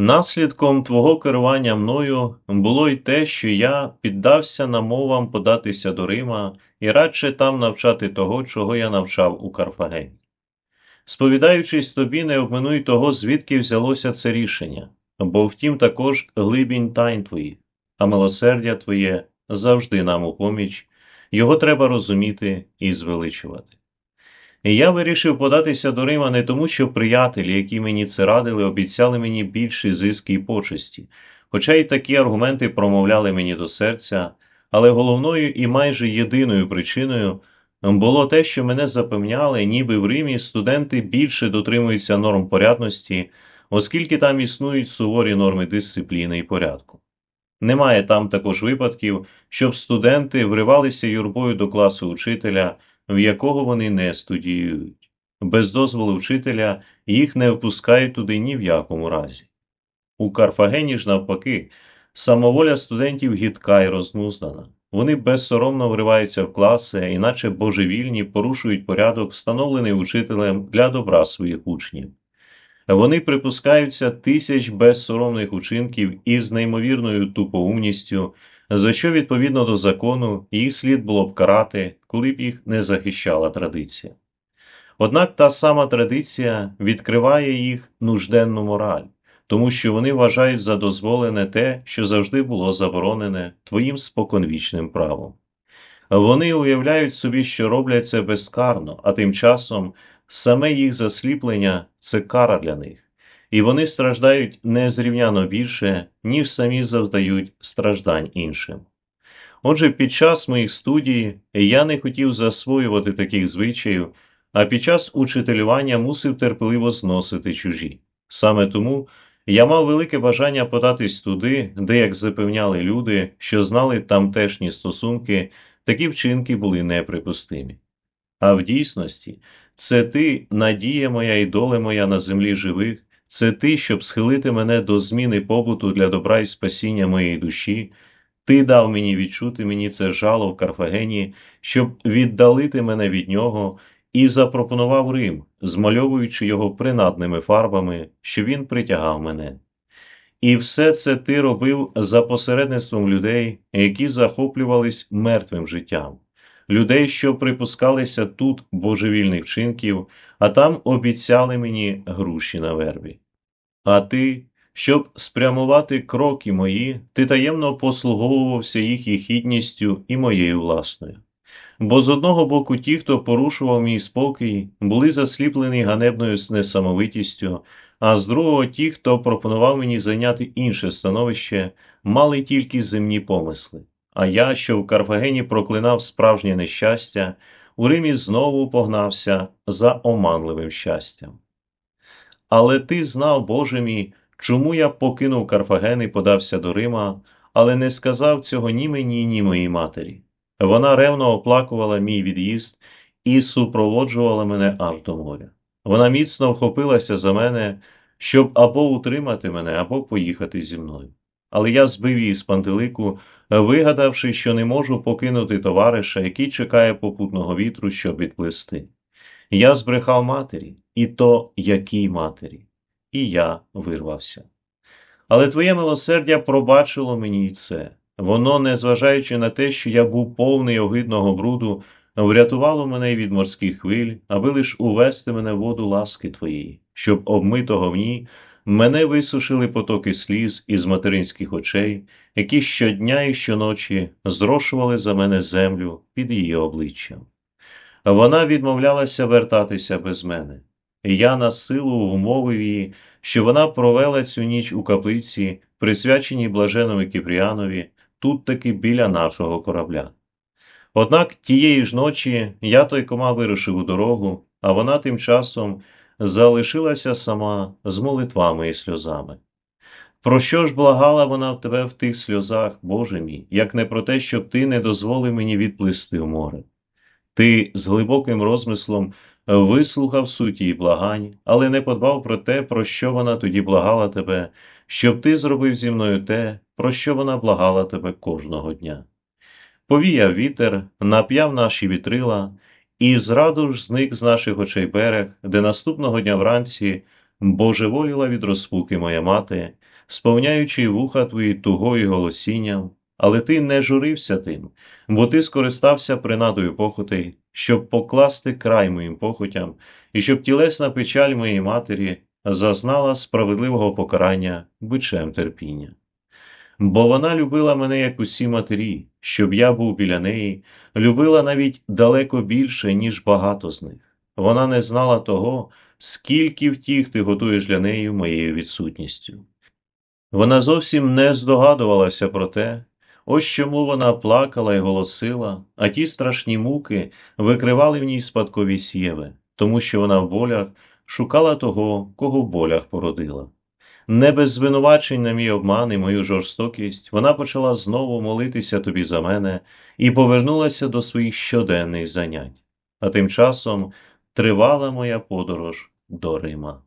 Наслідком твого керування мною було й те, що я піддався намовам податися до Рима і радше там навчати того, чого я навчав у Карфагені. Сповідаючись тобі, не обминуй того, звідки взялося це рішення, бо втім також глибінь тайн твоїх, а милосердя твоє завжди нам у поміч, його треба розуміти і звеличувати. Я вирішив податися до Рима не тому, що приятелі, які мені це радили, обіцяли мені більші зиски і почесті, хоча й такі аргументи промовляли мені до серця, але головною і майже єдиною причиною було те, що мене запевняли, ніби в Римі студенти більше дотримуються норм порядності, оскільки там існують суворі норми дисципліни і порядку. Немає там також випадків, щоб студенти вривалися юрбою до класу учителя, в якого вони не студіюють. Без дозволу вчителя їх не впускають туди ні в якому разі. У Карфагені ж, навпаки, самоволя студентів гідка і рознуздана. Вони безсоромно вриваються в класи, іначе божевільні порушують порядок, встановлений учителем для добра своїх учнів. Вони припускаються тисяч безсоромних учинків із неймовірною тупоумністю, за що відповідно до закону їх слід було б карати, коли б їх не захищала традиція. Однак та сама традиція відкриває їх нужденну мораль, тому що вони вважають за дозволене те, що завжди було заборонене твоїм споконвічним правом. Вони уявляють собі, що роблять це безкарно, а тим часом саме їх засліплення це кара для них, і вони страждають незрівняно більше, ніж самі завдають страждань іншим. Отже, під час моїх студій я не хотів засвоювати таких звичаїв, а під час учителювання мусив терпеливо зносити чужі. Саме тому я мав велике бажання податись туди, де, як запевняли люди, що знали тамтешні стосунки, такі вчинки були неприпустимі. А в дійсності це ти, надія моя і доле моя на землі живих, це ти, щоб схилити мене до зміни побуту для добра і спасіння моєї душі, ти дав мені відчути мені це жало в Карфагені, щоб віддалити мене від нього, і запропонував Рим, змальовуючи його принадними фарбами, що він притягав мене. І все це ти робив за посередництвом людей, які захоплювались мертвим життям, людей, що припускалися тут божевільних вчинків, а там обіцяли мені груші на вербі. А ти, щоб спрямувати кроки мої, ти таємно послуговувався їх хідністю і моєю власною. Бо з одного боку ті, хто порушував мій спокій, були засліплені ганебною несамовитістю, а з другого ті, хто пропонував мені зайняти інше становище, мали тільки земні помисли. А я, що в Карфагені проклинав справжнє нещастя, у Римі знову погнався за оманливим щастям. Але ти знав, Боже мій, чому я покинув Карфаген і подався до Рима, але не сказав цього ні мені, ні моїй матері. Вона ревно оплакувала мій від'їзд і супроводжувала мене аж до моря. Вона міцно вхопилася за мене, щоб або утримати мене, або поїхати зі мною. Але я збив її з пантелику, вигадавши, що не можу покинути товариша, який чекає попутного вітру, щоб відплисти. Я збрехав матері, і то якій матері, і я вирвався. Але твоє милосердя пробачило мені й це. Воно, незважаючи на те, що я був повний огидного бруду, врятувало мене від морських хвиль, аби лиш увести мене в воду ласки твоєї, щоб обмитого в ній мене висушили потоки сліз із материнських очей, які щодня і щоночі зрошували за мене землю під її обличчям. Вона відмовлялася вертатися без мене. Я на силу вмовив її, що вона провела цю ніч у каплиці, присвяченій блаженому Кіпріанові, тут таки біля нашого корабля. Однак тієї ж ночі я той кома вирушив у дорогу, а вона тим часом залишилася сама з молитвами і сльозами. Про що ж благала вона в тебе в тих сльозах, Боже мій, як не про те, щоб ти не дозволив мені відплисти в море? Ти з глибоким розмислом вислухав суть її благань, але не подбав про те, про що вона тоді благала тебе, щоб ти зробив зі мною те, про що вона благала тебе кожного дня. Повіяв вітер, нап'яв наші вітрила, і зраду ж зник з наших очей берег, де наступного дня вранці божеволіла від розпуки моя мати, сповняючи вуха твої тугою голосінням, але ти не журився тим, бо ти скористався принадою похотей, щоб покласти край моїм похотям, і щоб тілесна печаль моєї матері зазнала справедливого покарання бичем терпіння. Бо вона любила мене, як усі матері, щоб я був біля неї, любила навіть далеко більше, ніж багато з них. Вона не знала того, скільки втіх ти готуєш для неї моєю відсутністю. Вона зовсім не здогадувалася про те, ось чому вона плакала і голосила, а ті страшні муки викривали в ній спадковість Єви, тому що вона в болях шукала того, кого в болях породила. Не без звинувачень на мій обман і мою жорстокість, вона почала знову молитися тобі за мене і повернулася до своїх щоденних занять. А тим часом тривала моя подорож до Рима.